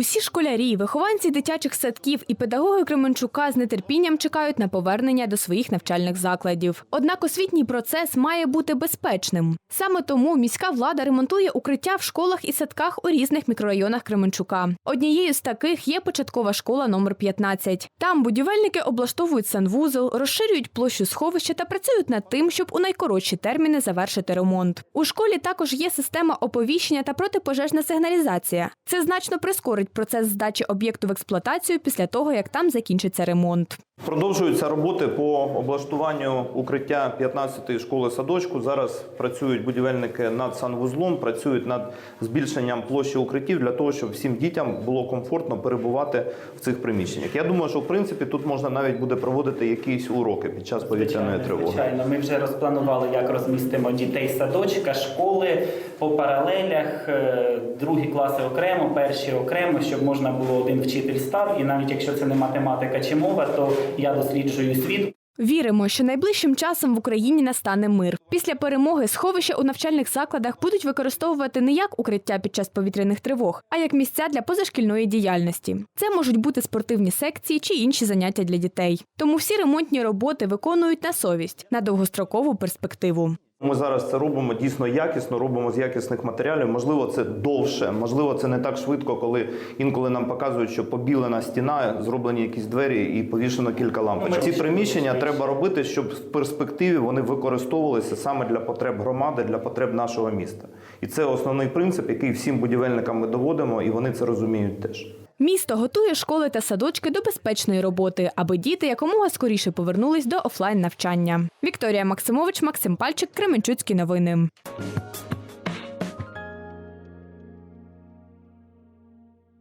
Усі школярі, вихованці дитячих садків і педагоги Кременчука з нетерпінням чекають на повернення до своїх навчальних закладів. Однак освітній процес має бути безпечним. Саме тому міська влада ремонтує укриття в школах і садках у різних мікрорайонах Кременчука. Однією з таких є початкова школа номер 15. Там будівельники облаштовують санвузол, розширюють площу сховища та працюють над тим, щоб у найкоротші терміни завершити ремонт. У школі також є система оповіщення та протипожежна сигналізація. Це значно прискорить процес здачі об'єкту в експлуатацію після того, як там закінчиться ремонт. Продовжуються роботи по облаштуванню укриття 15-ї школи садочку. Зараз працюють будівельники над санвузлом, працюють над збільшенням площі укриттів для того, щоб всім дітям було комфортно перебувати в цих приміщеннях. Я думаю, що в принципі тут можна навіть буде проводити якісь уроки під час повітряної тривоги. Звичайно, ми вже розпланували, як розмістимо дітей садочка, школи по паралелях, е, другі класи окремо, перші окремо, щоб можна було один вчитель став. І навіть якщо це не математика чи мова, то я досліджую світ. Віримо, що найближчим часом в Україні настане мир. Після перемоги сховища у навчальних закладах будуть використовувати не як укриття під час повітряних тривог, а як місця для позашкільної діяльності. Це можуть бути спортивні секції чи інші заняття для дітей. Тому всі ремонтні роботи виконують на совість на довгострокову перспективу. Ми зараз це робимо дійсно якісно, робимо з якісних матеріалів. Можливо, це довше, можливо, це не так швидко, коли інколи нам показують, що побілена стіна, зроблені якісь двері і повішено кілька лампочок. Ці приміщення треба робити, щоб в перспективі вони використовувалися саме для потреб громади, для потреб нашого міста. І це основний принцип, який всім будівельникам ми доводимо, і вони це розуміють теж. Місто готує школи та садочки до безпечної роботи, аби діти якомога скоріше повернулись до офлайн навчання. Вікторія Максимович, Максим Пальчик, Кременчуцькі новини.